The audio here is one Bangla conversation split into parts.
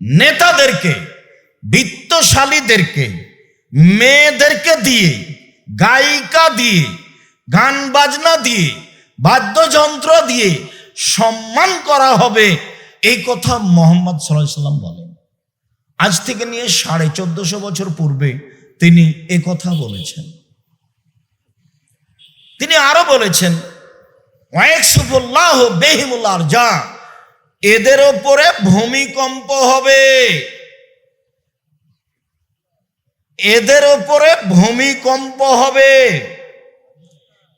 নেতাদেরকে, বিত্তশালীদেরকে, মেয়েদেরকে দিয়ে, গায়িকা দিয়ে, গান বাজনা দিয়ে, বাদ্যযন্ত্র দিয়ে সম্মান করা হবে। এই কথা মোহাম্মদ সাল্লাম বলেন। আজ থেকে নিয়ে সাড়ে চোদ্দশো বছর পূর্বে তিনি এ কথা বলেছেন। তিনি আরও বলেছেন ওয়াইকসুফুল্লাহ বেহিমুল্লাহ যা এদের ওপরে ভূমিকম্প হবে। এদের ওপরে ভূমিকম্প হবে।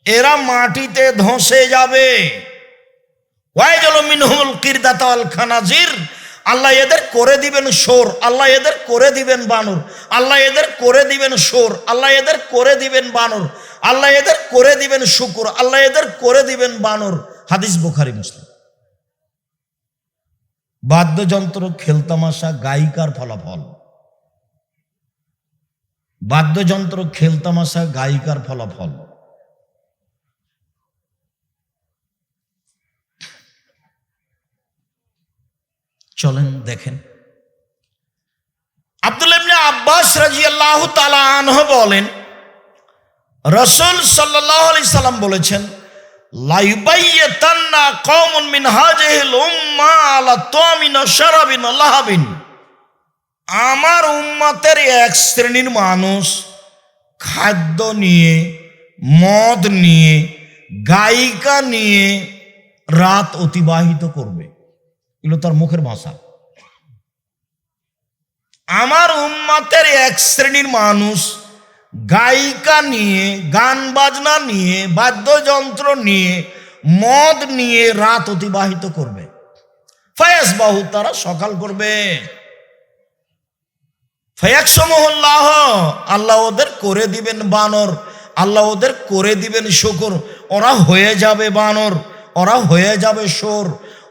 এরা মাটিতে ধসে যাবে। খানাজির। আল্লাহ এদের করে দিবেন সোর আল্লাহ এদের করে দিবেন বানর, আল্লাহ এদের করে দিবেন সোর আল্লাহ এদের করে দিবেন বানর, আল্লাহ এদের করে দিবেন শুকুর, আল্লাহ এদের করে দিবেন বানর। হাদিস বুখারি, মুসলিম। বাদ্যযন্ত্র, খেলতামাশা, গায়িকার ফলাফল। বাদ্যযন্ত্র, খেলতামাশা, গায়িকার ফলাফল। চলেন, দেখেন। আব্দুল ইবনে আব্বাস রাজিয়াল্লাহু তাআলা আনহু বলেন, রসুল সাল্লাল্লাহু আলাইহি সাল্লাম বলেছেন মিন আলা আমার উম্মতের এক শ্রেণির মানুষ খাদ্য নিয়ে, মদ নিয়ে, গায়িকা নিয়ে রাত অতিবাহিত করবে। এগুলো তার মুখের ভাষা। আমার উম্মাতের এক শ্রেণির মানুষ গায়িকা নিয়ে, গান বাজনা নিয়ে, বাদ্যযন্ত্র নিয়ে, মদ নিয়ে রাত অতিবাহিত করবে। ফয়াস বাহু তারা সকাল করবে। ফয়াকসমল্লাহ আল্লাহ ওদের করে দিবেন বানর, আল্লাহ ওদের করে দিবেন শুকর। ওরা হয়ে যাবে বানর, ওরা হয়ে যাবে সোর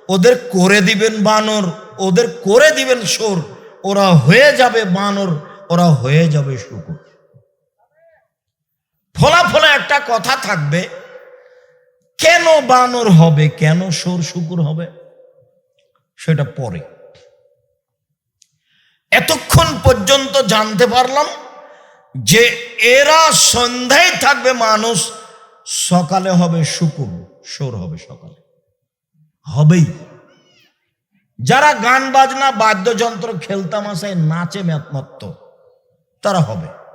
ওদের করে দিবেন বানর, ওদের করে দিবেন সোর ওরা হয়ে যাবে বানর, ওরা হয়ে যাবে শুকুর। ফলাফলে একটা কথা থাকবে, কেন বানর হবে, কেন সোর শুকুর হবে, সেটা পরে। এতক্ষণ পর্যন্ত জানতে পারলাম যে এরা সন্ধ্যায় থাকবে মানুষ, সকালে হবে শুকুর, সোর হবে সকালে। হবেই। যারা গান বাজনা, বাদ্যযন্ত্র খেলতাম খেলতামাশায় নাচে মত্ত, তারা হবে।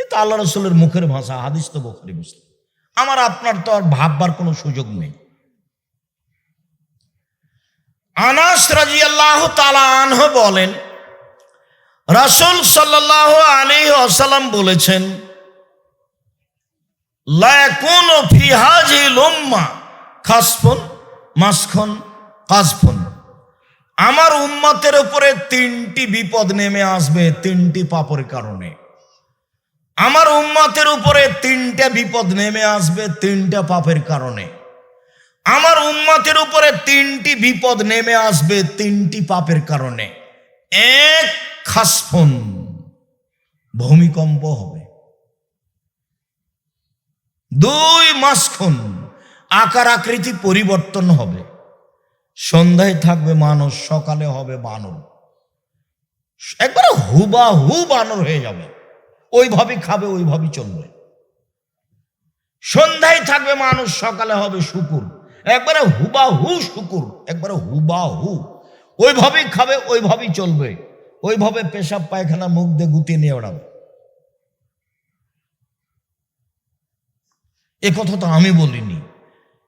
এ তো আল্লাহ রসুলের মুখের ভাষা, হাদিস তো বখারি, মুসলিম। আমার, আপনার তো আর ভাববার কোনো সুযোগ নেই। আনাস রাজি আল্লাহ আনহ বলেন, রাসুল সাল্লাহ আলী আসালাম বলেছেন লায়াকুন ফিহাজি লোম্মা খাসফুন মাসখন কাজফুন আমার উম্মতের উপরে তিনটি বিপদ নেমে আসবে, তিনটি পাপের কারণে। আমার উম্মতের উপরে তিনটা বিপদ নেমে আসবে, তিনটা পাপের কারণে। আমার উম্মতের উপরে তিনটি বিপদ নেমে আসবে, তিনটি পাপের কারণে। এক, খাসফুন। ভূমিকম্প হবে। দুই, মাসখুন। আকার আকৃতি পরিবর্তন হবে। সন্ধ্যায় থাকবে মানুষ, সকালে হবে বানর একবারে হুবা হু বানর হয়ে যাবে। ওইভাবে খাবে ওইভাবেই চলবে। সন্ধ্যায় থাকবে মানুষ, সকালে হবে শুকুর। একবারে হুবা হু শুকুর, একবারে হুবা হু ওইভাবেই খাবে, ওইভাবেই চলবে। ওইভাবে পেশাব, পায়খানা, মুখ দিয়ে গুটিয়ে নিয়ে ওড়াবে। এ কথা তো আমি বলিনি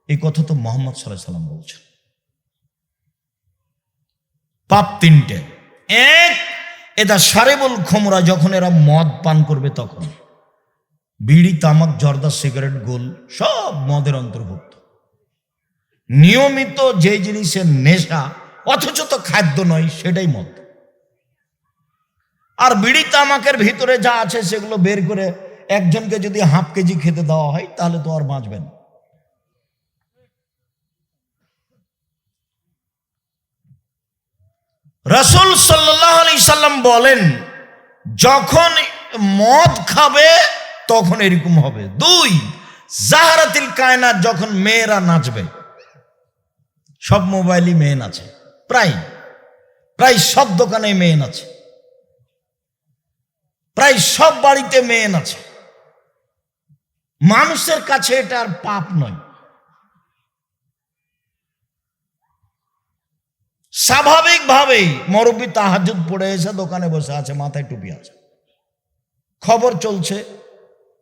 এই কথা তো মোহাম্মদ সাল্লাহ সাল্লাম বলছেন। পাপ তিনটে। এক এটা সারেবল খোমরা যখন এরা মদ পান করবে তখন। বিড়ি, তামাক, জর্দা, সিগারেট, গোল, সব মদের অন্তর্ভুক্ত। নিয়মিত যে জিনিসের নেশা, অথচ তো খাদ্য নয়, সেটাই মদ। আর বিড়ি, তামাকের ভিতরে যা আছে সেগুলো বের করে একজনকে যদি হাফ কেজি খেতে দেওয়া হয়, তাহলে তো আর বাঁচবেন রসুল সাল্লাহ আলি সাল্লাম বলেন, যখন মদ খাবে, তখন এরকম হবে। দুই, জাহারাতিল কায়নাত যখন মেয়েরা নাচবে, সব মোবাইলই মেয়ে নাচে। প্রায় প্রায় সব দোকানে মেন আছে প্রায় সব বাড়িতে মেন আছে মানুষের কাছে এটা আর পাপ নয়। স্বাভাবিকভাবেই মরব্বী তাহাজুদ পড়ে এসে দোকানে বসে আছে, মাথায় টুপি আছে। খবর চলছে,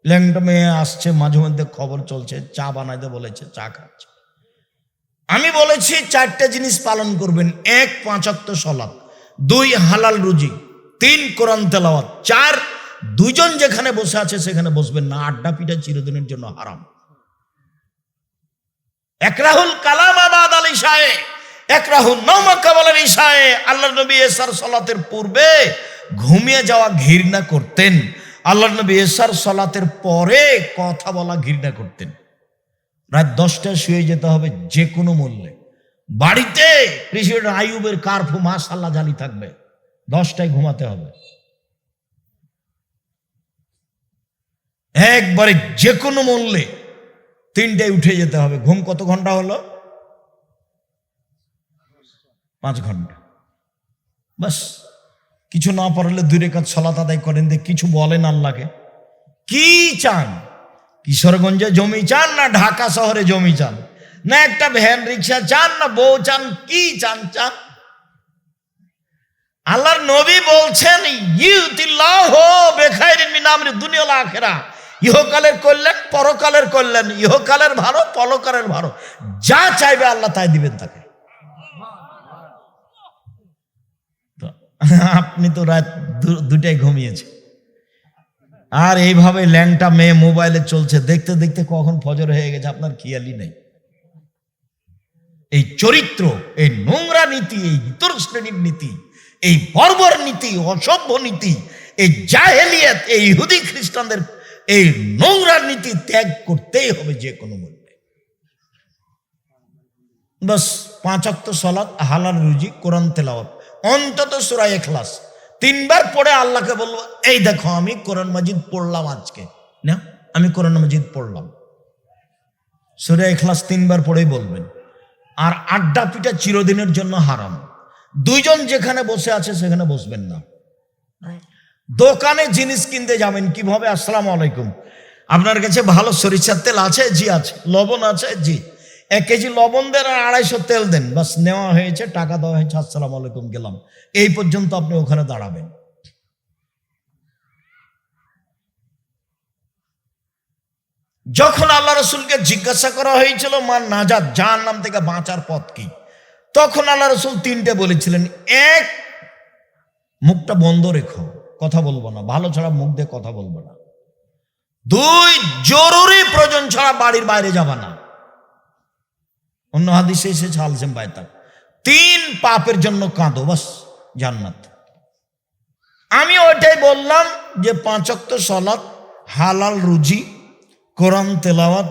ল্যাংটা মেয়ে আসছে, মাঝে মধ্যে খবর চলছে, চা বানাইতে বলেছে, চা খাচ্ছে। আমি বলেছি, চারটে জিনিস পালন করবেন, এক পাঁচাত্তর সলাপ দুই হালাল রুজি, তিন কোরআন তেলাওয়াত, চার দুজন যেখানে বসে আছে সেখানে বসবেন না, আড্ডা পিঠা চিরদিনের জন্য হারাম। একরাহুল কালাম আবাদ আল ইশায়ে একরাহুল নৌমা কাবালের ইশায়ে আল্লাহ নবী এসার সলাতের পূর্বে ঘুমিয়ে যাওয়া ঘৃণা করতেন। আল্লাহ নবী এসার সলাতের পরে কথা বলা ঘৃণা করতেন। রাত দশটায় শুয়ে যেতে হবে যে কোনো মূল্যে। বাড়িতে প্রেসিডেন্ট আইয়ুবের কার্ফু মাসাল্লাহ জালি থাকবে। দশটায় ঘুমাতে হবে। একবারে যে কোনো মূল্যে তিনটায় উঠে যেতে হবে। ঘুম কত ঘণ্টা হলো? পাঁচ ঘণ্টা। বাস কিছু না পারলে দুই রেখাত সলাত আদায় করেন দিয়ে কিছু বলেন আল্লাহকে। কি চান? কিশোরগঞ্জে জমি চান না ঢাকা শহরে জমি চান? না একটা ভ্যান রিক্সা চান না বউ চান, কি চান চান? আল্লাহর নবী বলছেন ইহকালের কল্যাণ পরকালের কল্যাণ, ইহকালের ভালো, পরকালের ভালো। যা চাইবে আল্লাহ তাই দিবেন তাকে তো আপনি তো রাত দুটায় ঘুমিয়েছে আর এইভাবে ল্যাংটা মেয়ে মোবাইলে চলছে, দেখতে দেখতে কখন ফজর হয়ে গেছে, আপনার খেয়ালই নেই। এই চরিত্র, এই নোংরা নীতি, এই ইতর শ্রেণির নীতি, এই বর্বর নীতি, অসভ্য নীতি, এই জাহেলিয়াত, এই ইহুদি খ্রিস্টানদের, এই নোংরা নীতি ত্যাগ করতেই হবে যে কোনো মূল্যে। বাস পাঁচাত্ত সলাৎ হালাল রুজি, কোরআন তেলাওয়াত। অন্তত সুরাই এখলাস তিনবার পড়ে আল্লাহকে বলব, এই দেখো, আমি কোরআন মাজিদ পড়লাম আজকে। না, আমি কোরআন মাজিদ পড়লাম। সুরে এখলাস তিনবার পড়েই বলবেন। আর আড্ডা পিটা চিরদিনের জন্য হারাম। দুইজন যেখানে বসে আছে, সেখানে বসবেন না। দোকানে জিনিস কিনতে যাবেন কীভাবে? আসসালামু আলাইকুম। আপনার কাছে ভালো সরিষার তেল আছে? জি আছে। লবণ আছে? জি। এক কেজি লবণ দেন আর আড়াইশো তেল দেন। বাস নেওয়া হয়েছে, টাকা দেওয়া হয়েছে, আসসালামু আলাইকুম গেলাম। এই পর্যন্ত আপনি ওখানে দাঁড়াবেন। যখন আল্লাহ রসুলকে জিজ্ঞাসা করা হয়েছিল মা নাজাদ যার নাম থেকে বাঁচার পথ কি? তখন আল্লাহ রসুল তিনটে বলেছিলেন, এক, মুখটা বন্ধ রেখো, কথা বলব না, ভালো ছাড়া মুখ দিয়ে কথা বলব না। দুই, জরুরি প্রয়োজন ছাড়া বাড়ির বাইরে যাবা না। অন্য হাদিসে এসেছে আলসেম বায়তা তিন পাপের জন্য কাঁদো, বাস, জান্নাত। আমি ওইটাই বললাম যে পাঁচক্ত সলাৎ হালাল রুজি, কোরআন তেলাওয়াত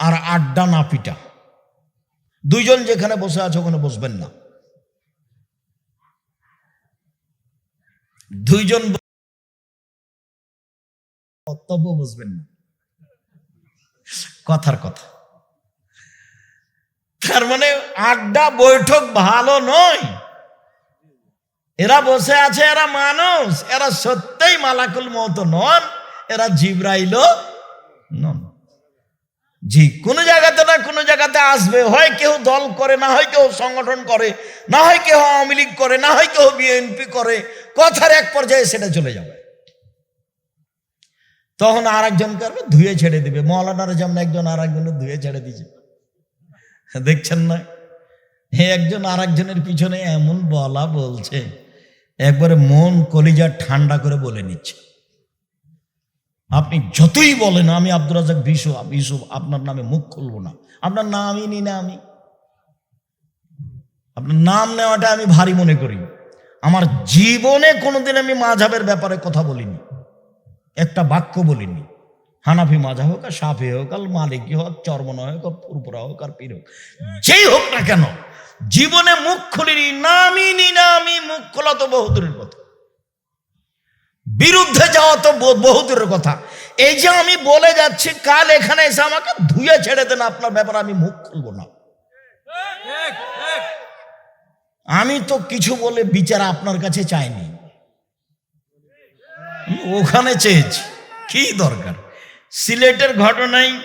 আর আড্ডা না পিটা দুইজন যেখানে বসে আছে ওখানে বসবেন না। দুইজন বসবেন না। কথার কথা। তার মানে আড্ডা বৈঠক ভালো নয়। এরা বসে আছে, এরা মানুষ, এরা সত্যই মালাকুল মতো নন, এরা জিব্রাইলও নন। জি কোনো জায়গাতে না কোনো জায়গাতে আসবে, হয় কেউ দল করে, না হয় কেউ সংগঠন করে, না হয় কেউ আওয়ামী লীগ করে, না হয় কেউ বিএনপি করে, কথার এক পর্যায়ে সেটা চলে যাবে। তখন আর একজন করবে? ধুয়ে ছেড়ে দিবে। মৌলানার যেমন একজন আর একজনের ধুয়ে ছেড়ে দিয়েছে। দেখছেন না? হে একজন আর একজনের পিছনে এমন বলা বলছে, একবারে মন কলিজা ঠান্ডা করে বলে নিচ্ছে। আপনি যতই বলেন, আমি আব্দুর রাজাক বিশু ইসুফ আপনার নামে মুখ খুলব না। আপনার নামই নি না আমি। আপনার নাম নেওয়াটা আমি ভারী মনে করি। আমার জীবনে কোনোদিন আমি মাঝাবের ব্যাপারে কথা বলিনি। একটা বাক্য বলিনি। হানাফি মাজা হোক আর সাফি হোক আর মালিকি হোক চর্মন হোক আর ফুরপুরা হোক আর পীর হোক, যেই হোক না কেন, জীবনে মুখ খুলিনি, নামি নি না আমি মুখ খোলা তো বহুদূরের কথা। বিরুদ্ধে যাওয়া তো বহুদূরের কথা। এই যে আমি বলে যাচ্ছি, কাল এখানে এসে আমাকে ধুয়ে ছেড়ে দেন, আপনার ব্যাপারে আমি মুখ খুলবো না। আমি তো কিছু বলে বিচার আপনার কাছে চাইনি। ওখানে চেয়েছি, কি দরকার? সিলেটের ঘটনায়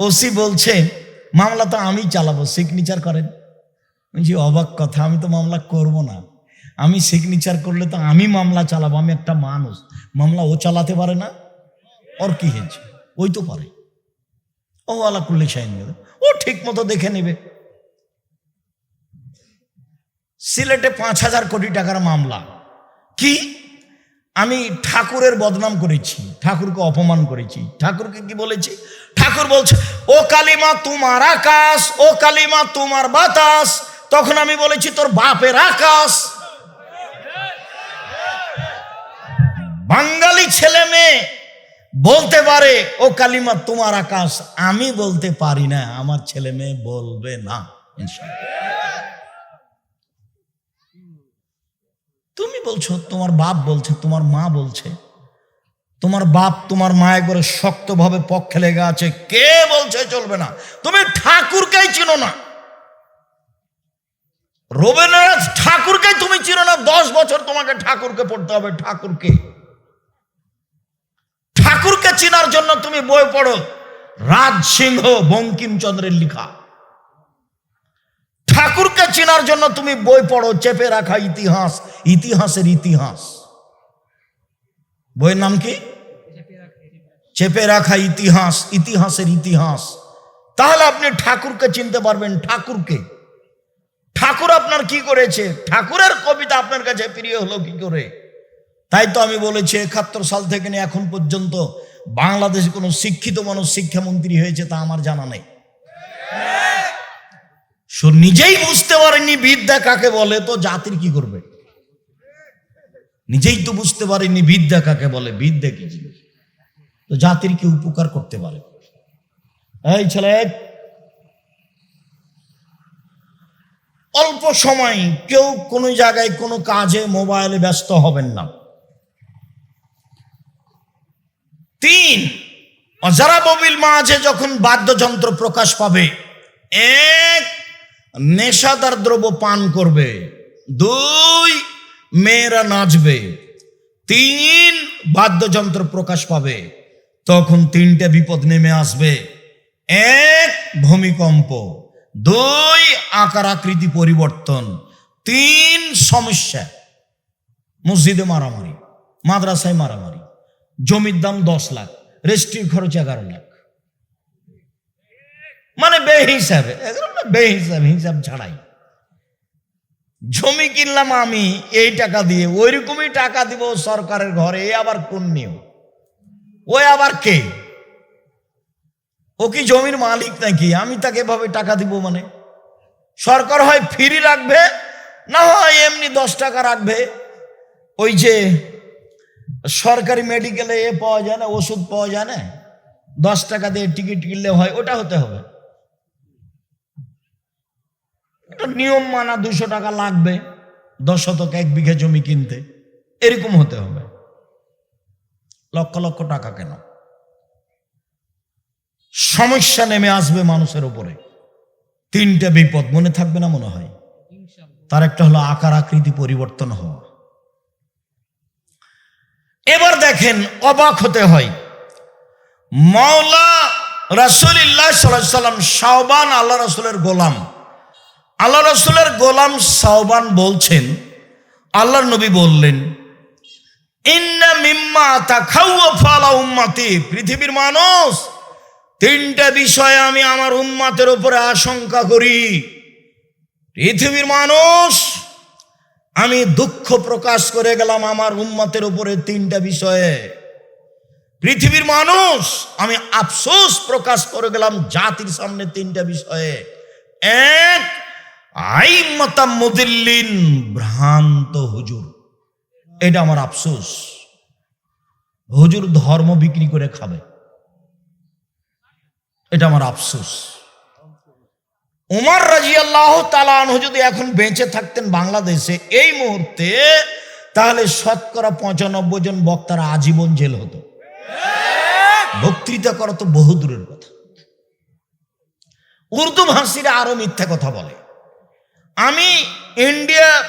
ওসি বলছে, মামলা তো আমি চালাবো সিগনেচার করেন। বলছি, অবাক কথা, আমি তো মামলা করব না। আমি সিগনেচার করলে তো আমি মামলা চালাবো, আমি একটা মানুষ। মামলা ও চালাতে পারে না, ওর কি হয়েছে? ওই তো পারে। ও আলা করলে সাইন ও ঠিক মতো দেখে নেবে। সিলেটে পাঁচ হাজার কোটি টাকার মামলা। কি? আমি ঠাকুরের বদনাম করেছি, ঠাকুরকে অপমান করেছি। ঠাকুরকে কি বলেছি? ঠাকুর বলছে, ও কালিমা তোমার আকাশ, ও কালিমা তোমার বাতাস। তখন আমি বলেছি, তোর বাপের আকাশ। বাঙালি ছেলে মেয়ে বলতে পারে, ও কালিমা তোমার আকাশ। আমি বলতে পারি না, আমার ছেলে মেয়ে বলবে না, ইনশাআল্লাহ। তুমি বলছো? তোমার বাপ বলছে, তোমার মা বলছে। তোমার বাপ তোমার মা একবারে শক্তভাবে পক্ষে লেগে আছে। কে বলছে চলবে না? তুমি ঠাকুরকেই চিনো না। রবীন্দ্রনাথ ঠাকুরকে তুমি চিনো না। দশ বছর তোমাকে ঠাকুরকে পড়তে হবে, ঠাকুরকে। ঠাকুরকে চেনার জন্য তুমি বই পড়ো। রাজ সিংহ বঙ্কিমচন্দ্রের লেখা। ঠাকুরকে চেনার জন্য তুমি বই পড়ো, চেপে রাখা ইতিহাস। ইতিহাসের ইতিহাস। বইয়ের নাম কি? চেপে রাখা ইতিহাস, ইতিহাসের ইতিহাস। তাহলে আপনি ঠাকুরকে চিনতে পারবেন, ঠাকুরকে। ঠাকুর আপনার কি করেছে? ঠাকুরের কবিতা আপনার কাছে প্রিয় হলো কি করে? তাই তো আমি বলেছি, একাত্তর সাল থেকে নিয়ে এখন পর্যন্ত বাংলাদেশে কোনো শিক্ষিত মানুষ, শিক্ষামন্ত্রী হয়েছে তা আমার জানা নেই। নিজেই বুঝতে পারেনি বিদ্যা কাকে বলে, তো জাতির কি করবে? নিজেই তো বুঝতে পারেনি বিদ্যা কাকে বলে, বিদ্যা কি জিনিস? তো জাতির কি উপকার করতে পারে? এই ছেলে, অল্প সময় কেউ কোনো জায়গায় কোনো কাজে মোবাইলে ব্যস্ত হবেন না। তিন অজারা ববিল মাঝে যখন বাদ্যযন্ত্র প্রকাশ পাবে, এক, নেশাদার দ্রব্য পান করবে। দুই মেয়েরা নাচবে, তিন বাদ্যযন্ত্র প্রকাশ পাবে, তখন তিনটে বিপদ নেমে আসবে। এক, ভূমিকম্প, দুই, আকার আকৃতি পরিবর্তন, তিন, সমস্যা, মসজিদে মারামারি, মাদ্রাসায় মারামারি, জমির দাম দশ লাখ রেজিস্ট্রির খরচ এগারো লাখ। মানে বে হিসাবে এগুলো না বে হিসাবে হিসাব ছাড়াই। জমি কিনলাম আমি, এই টাকা দিয়ে। ওই রকমই টাকা দিব সরকারের ঘরে, এ আবার কোন নিয়ম? ওই আবার কে? ও কি জমির মালিক নাকি? আমি তাকে এভাবে টাকা দিব মানে? সরকার হয় ফ্রি রাখবে, না হয় এমনি দশ টাকা রাখবে? ওই যে সরকারি মেডিকেলে এ পাওয়া যায় না, ওষুধ পাওয়া যায় না? দশ টাকা দিয়ে টিকিট কিনলে হয়, ওটা হতে হবে। এটা নিয়ম মানা দুশো টাকা লাগবে, দশ শতক এক বিঘে জমি কিনতে। এরকম হতে হবে। লক্ষ লক্ষ টাকা কেন? সমস্যা নেমে আসবে মানুষের উপরে। তিনটা বিপদ মনে থাকবে না মনে হয়? তার একটা হলো আকার আকৃতি পরিবর্তন হওয়া। এবার দেখেন অবাক হতে হয়। মাওলা রাসুলিল্লাহ সাল্লাহ সাল্লাম সাহবান আল্লাহ রসুলের গোলাম। আল্লাহ রসুলের গোলাম সাহবান বলছেন আল্লাহ নবী বললেন, ইন্না মিম্মা তা তাখাউয়া ফালা উম্মাতি পৃথিবীর মানুষ, তিনটা বিষয়ে আমি আমার উম্মাতের উপরে আশঙ্কা করি। পৃথিবীর মানুষ, আমি দুঃখ প্রকাশ করে গেলাম আমার উম্মতের উপরে তিনটা বিষয়ে। পৃথিবীর মানুষ, আমি আফসোস প্রকাশ করে গেলাম জাতির সামনে তিনটা বিষয়ে। এক ভ্রান্ত হুজুর। এটা আমার আফসোস। হুজুর ধর্ম বিক্রি করে খাবে। এটা আমার আফসোস। উমার রাজি আল্লাহ তালানহ যদি এখন বেঁচে থাকতেন বাংলাদেশে এই মুহূর্তে, তাহলে শতকরা পঁচানব্বই জন বক্তারা আজীবন জেল হতো। বক্তৃতা করা তো বহু দূরের কথা। উর্দু ভাষীরা আরও মিথ্যা কথা বলে। আমি ইন্ডিয়া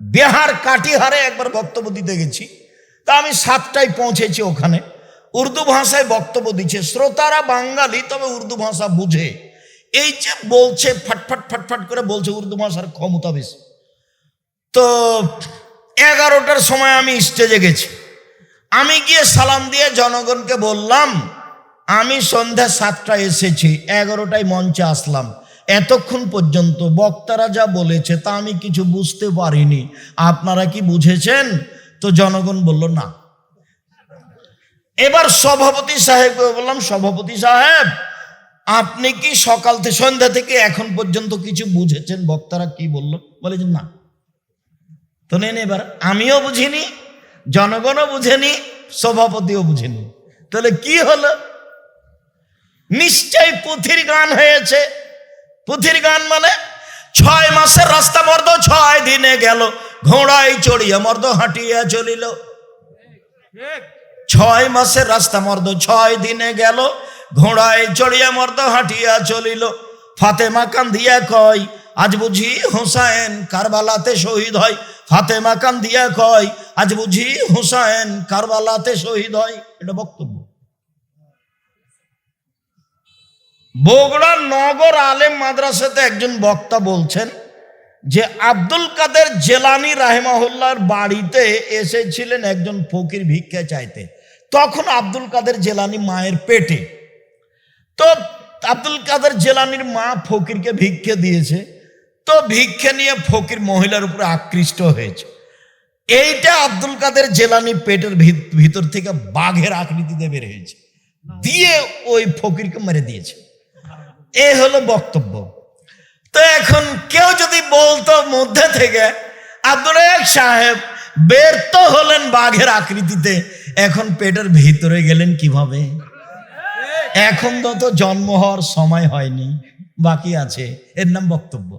বিহার কাটিহারে একবার বক্তব্য দিতে গেছি। তা আমি সাতটায় পৌঁছেছি ওখানে। উর্দু ভাষায় বক্তব্য দিচ্ছে। শ্রোতারা বাঙালি, তবে উর্দু ভাষা বুঝে। এই যে বলছে, ফাটফাট ফাটফাট করে বলছে, উর্দু ভাষার ক্ষমতা বেশি। তো এগারোটার সময় আমি স্টেজে গেছি। আমি গিয়ে সালাম দিয়ে জনগণকে বললাম, আমি সন্ধ্যা সাতটায় এসেছি, এগারোটায় মঞ্চে আসলাম। এতক্ষণ পর্যন্ত বক্তারা যা বলেছে তা আমি কিছু বুঝতে পারিনি। আপনারা কি বুঝেছেন? তো জনগণ বলল, না। এবার সভাপতি সাহেবকে বললাম, সভাপতি সাহেব, আপনি কি সকাল থেকে, সন্ধ্যা থেকে এখন পর্যন্ত কিছু বুঝেছেন? বক্তারা কি বলল? বলে যে, না। তো নেন এবার, আমিও বুঝিনি, জনগণও বুঝেনি, সভাপতিও বুঝেনি। তাহলে কি হলো? নিশ্চয় পুথির গান হয়েছে। পুথির গান মানে? ছয় মাসের রাস্তা মর্দ, ছয় দিনে গেল। ঘোড়ায় চড়িয়া মর্দ হাঁটিয়া চলিল। ছয় মাসের রাস্তা মর্দ, ছয় দিনে গেল। ঘোড়ায় চড়িয়া মর্দ হাঁটিয়া চলিল। ফাতেমা কান্দিয়া কয়, আজ বুঝি হুসাইন কারবালাতে শহীদ হয়। ফাতেমা কান্দিয়া কয়, আজ বুঝি হুসাইন কারবালাতে শহীদ হয়। এটা বক্তব্য। বগুড়া নগর আলেম মাদ্রাসাতে একজন বক্তা বলছেন যে আব্দুল কাদের জেলানি রাহেমাহুল্লার বাড়িতে এসেছিলেন একজন ফকির ভিক্ষা চাইতে। তখন আব্দুল কাদের জেলানি মায়ের পেটে। তো আব্দুল কাদের জেলানির মা ফকিরকে ভিক্ষে দিয়েছে। তো ভিক্ষে নিয়ে ফকির মহিলার উপরে আকৃষ্ট হয়েছে। এইটা আব্দুল কাদের জেলানি পেটের ভিত- ভিতর থেকে বাঘের আকৃতিতে বের হয়েছে। দিয়ে ওই ফকিরকে মেরে দিয়েছে। এ হলো বক্তব্য। তো এখন কেউ যদি বলতো মধ্যে থেকে আব্দুল সাহেব বের তো হলেন বাঘের আকৃতিতে, এখন পেটের ভিতরে গেলেন কীভাবে? এখন তো জন্ম হওয়ার সময় হয়নি, বাকি আছে। এর নাম বক্তব্য।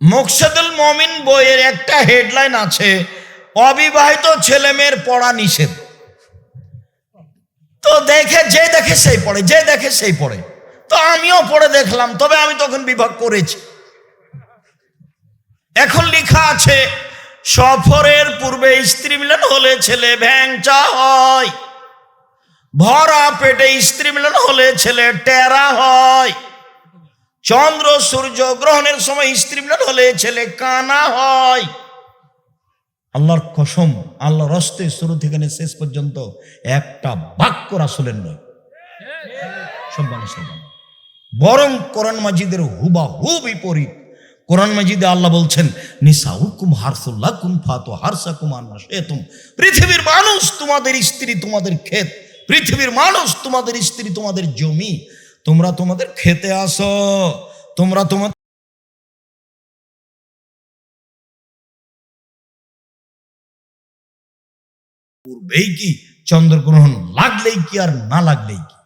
মোকসেদুল মমিন বইয়ের একটা হেডলাইন আছে, অবিবাহিত ছেলেমেয়ের পড়া নিষেধ। তো দেখে, যে দেখে সেই পড়ে, যে দেখে সেই পড়ে। তো আমিও পড়ে দেখলাম, তবে আমি তখন বিভাগ করেছি। এখন লেখা আছে, সফরের পূর্বে স্ত্রী মিলন হলে ছেলে ভ্যাংচা হয়। ভরা পেটে স্ত্রী মিলন হলে ছেলে টেরা হয়। চন্দ্র সূর্য গ্রহণের সময় স্ত্রী মিলন হলে ছেলে কানা হয়। আল্লাহর কসম আল্লাহ রস্তে শুরু থেকে শেষ পর্যন্ত একটা বাক্য রাসুলের নয়। বরং কোরআন মাজিদের হুবা হু বিপরীত। কোরআন মাজিদে আল্লাহ বলছেন নিসা হুকুম হারসুল্লাহ কুম ফাতো হারসা কুমার না তুম পৃথিবীর মানুষ তোমাদের স্ত্রী, তোমাদের ক্ষেত। পৃথিবীর মানুষ তোমাদের স্ত্রী, তোমাদের জমি। তোমরা তোমাদের খেতে আসো। তোমরা তোমাদের পূর্বেই কি? চন্দ্রগ্রহণ লাগলেই কি আর না লাগলেই কি?